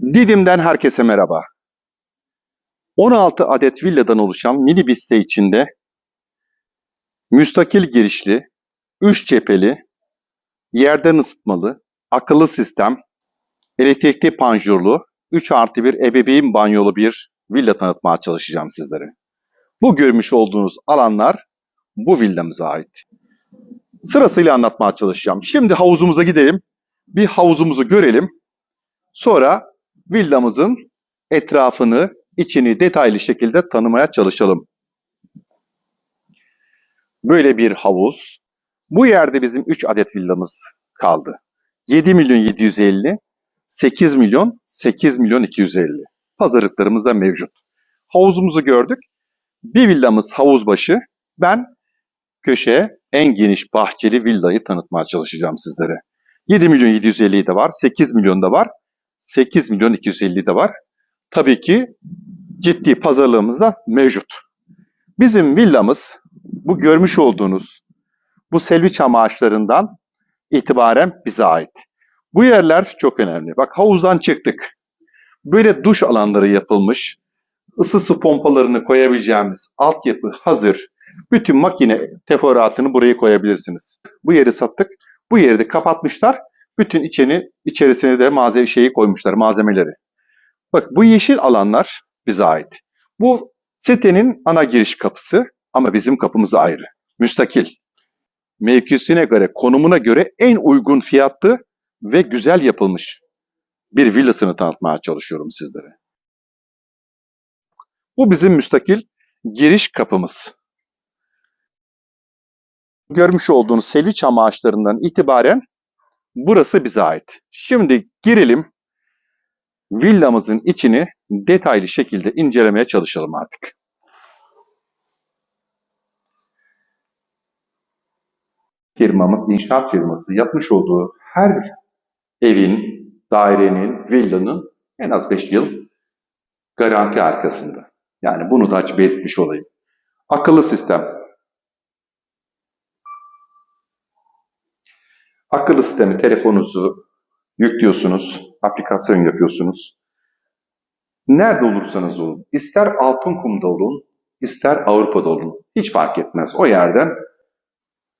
Didim'den herkese merhaba. 16 adet villadan oluşan mini bir içinde müstakil girişli, 3 cepheli, yerden ısıtmalı, akıllı sistem, elektrikli panjurlu, 3 artı 1 ebeveyn banyolu bir villa tanıtmaya çalışacağım sizlere. Bu görmüş olduğunuz alanlar bu villamıza ait. Sırasıyla anlatmaya çalışacağım. Şimdi havuzumuza gidelim. Bir havuzumuzu görelim. Sonra villamızın etrafını, içini detaylı şekilde tanımaya çalışalım. Böyle bir havuz. Bu yerde bizim 3 adet villamız kaldı. 7 milyon 750, 8 milyon, 8 milyon 250. Pazarlıklarımız da mevcut. Havuzumuzu gördük. Bir villamız havuz başı. Ben köşeye en geniş bahçeli villayı tanıtmaya çalışacağım sizlere. 7 milyon 750 de var, 8 milyon da var. 8 milyon 250 de var. Tabii ki ciddi pazarlığımız da mevcut. Bizim villamız bu görmüş olduğunuz bu selvi çam ağaçlarından itibaren bize ait. Bu yerler çok önemli. Bak havuzdan çıktık. Böyle duş alanları yapılmış. Isı su pompalarını koyabileceğimiz altyapı hazır. Bütün makine teferruatını buraya koyabilirsiniz. Bu yeri sattık. Bu yeri de kapatmışlar. Bütün içini, içerisine de malzeme şeyi koymuşlar, malzemeleri. Bak bu yeşil alanlar bize ait. Bu sitenin ana giriş kapısı ama bizim kapımız ayrı. Müstakil. Mevkisine göre, konumuna göre en uygun fiyatlı ve güzel yapılmış bir villasını tanıtmaya çalışıyorum sizlere. Bu bizim müstakil giriş kapımız. Görmüş olduğunuz selvi çam ağaçlarından itibaren Burası bize ait. Şimdi girelim villamızın içini detaylı şekilde incelemeye çalışalım artık. Firmamız, inşaat firması yapmış olduğu her evin, dairenin, villanın en az 5 yıl garanti arkasında. Yani bunu da açık belirtmiş olayım. Akıllı sistem, Akıllı sistemi telefonunuzu yüklüyorsunuz, aplikasyon yapıyorsunuz. Nerede olursanız olun, ister Altınkum'da olun, ister Avrupa'da olun, hiç fark etmez. O yerden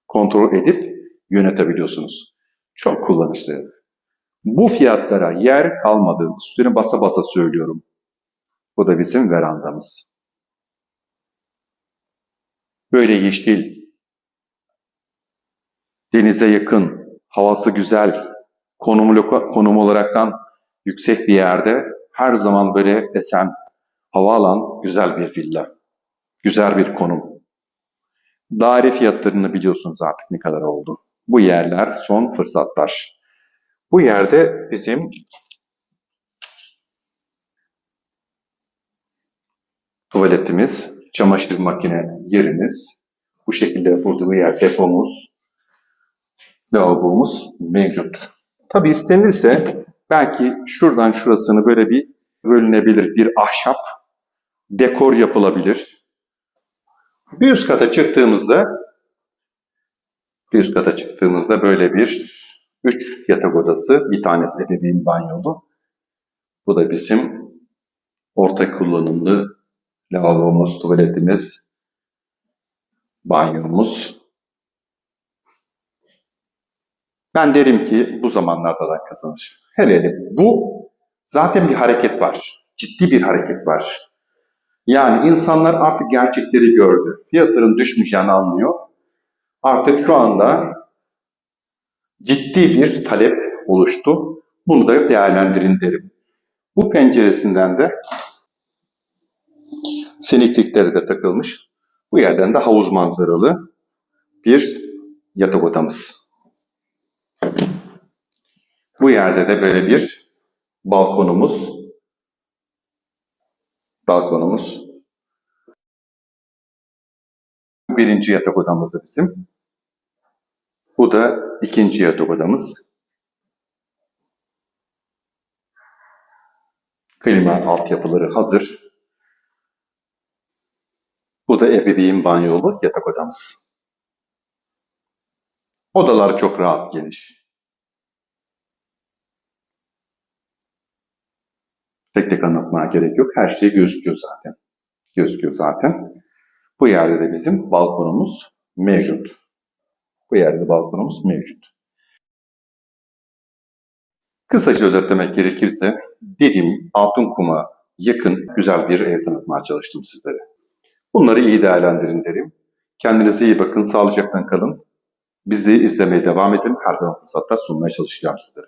kontrol edip yönetebiliyorsunuz. Çok kullanışlı. Bu fiyatlara yer kalmadı. Üstüne basa basa söylüyorum. Bu da bizim verandamız. Böyle yeşil, denize yakın, havası güzel, konumu, konum olaraktan yüksek bir yerde her zaman böyle esen, hava alan güzel bir villa. Güzel bir konum. Daire fiyatlarını biliyorsunuz artık ne kadar oldu. Bu yerler son fırsatlar. Bu yerde bizim tuvaletimiz, çamaşır makine yerimiz, bu şekilde bir yer depomuz, lavabomuz mevcut. Tabi istenirse belki şuradan şurasını böyle bir bölünebilir bir ahşap dekor yapılabilir. Bir üst kata çıktığımızda bir üst kata çıktığımızda böyle bir üç yatak odası, bir tanesi ebeveyn banyolu. Bu da bizim orta kullanımlı lavabomuz, tuvaletimiz, banyomuz. Ben derim ki bu zamanlarda da kazanır. Hele hele bu zaten bir hareket var. Ciddi bir hareket var. Yani insanlar artık gerçekleri gördü. Fiyatların düşmeyeceğini anlıyor. Artık şu anda ciddi bir talep oluştu. Bunu da değerlendirin derim. Bu penceresinden de siniklikleri de takılmış. Bu yerden de havuz manzaralı bir yatak odamız. Bu yerde de böyle bir balkonumuz. Balkonumuz. Birinci yatak odamız da bizim. Bu da ikinci yatak odamız. Klima altyapıları hazır. Bu da ebeveyn banyolu yatak odamız. Odalar çok rahat geniş. Tek tek anlatmaya gerek yok. Her şey gözüküyor zaten. Gözüküyor zaten. Bu yerde de bizim balkonumuz mevcut. Bu yerde de balkonumuz mevcut. Kısaca özetlemek gerekirse dediğim altın kuma yakın güzel bir ev tanıtmaya çalıştım sizlere. Bunları iyi değerlendirin derim. Kendinize iyi bakın, sağlıcakla kalın. Bizi izlemeye devam edin. Her zaman fırsatlar sunmaya çalışacağım sizlere.